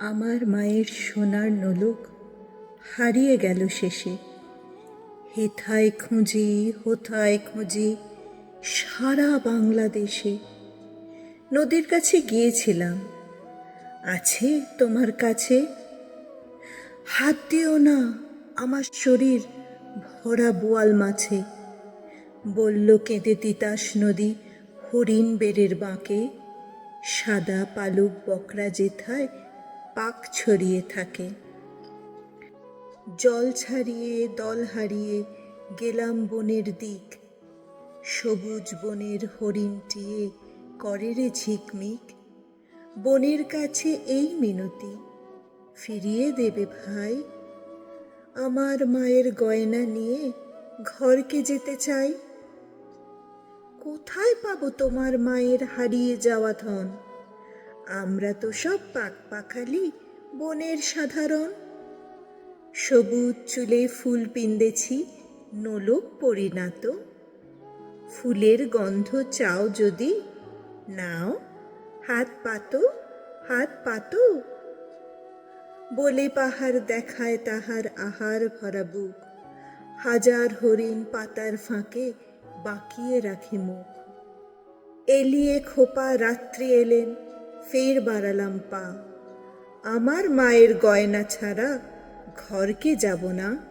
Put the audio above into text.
আমার মায়ের সোনার নোলক হারিয়ে গেল শেষে। হেথায় খুঁজি, হোথায় খুঁজি সারা বাংলাদেশে। নদীর কাছে গিয়েছিলাম। আছে তোমার কাছে? হাত দিও না, আমার শরীর ভরা বোয়াল মাছে। বলল কেঁদে তিতাস নদী হরিণ বেড়ের বাঁকে। সাদা পালুক বকরা যেথায় পাক ছড়িয়ে থাকে। জল ছাড়িয়ে, দল হারিয়ে গেলাম বনের দিক। সবুজ বনের হরিণটিয়ে করে রে ঝিকমিক। বনের কাছে এই মিনতি, ফিরিয়ে দেবে ভাই। আমার মায়ের গয়না নিয়ে ঘরকে যেতে চাই। কোথায় পাবো তোমার মায়ের হারিয়ে যাওয়া ধন? আমরা তো সব পাক পাখালি বনের সাধারণ। সবুজ চুলে ফুল পিন্দেছি, নোলক পরিণাত। ফুলের গন্ধ চাও যদি, নাও। হাত পাতো হাত পাতো। বলে পাহাড় দেখায় তাহার আহার ভরা বুক। হাজার হরিণ পাতার ফাঁকে বাকিয়ে রাখে মুখ। এলিয়ে খোপা রাত্রি এলেন ফের বাড়ালাম পা। আমার মায়ের গয়না ছাড়া ঘরকে যাব না।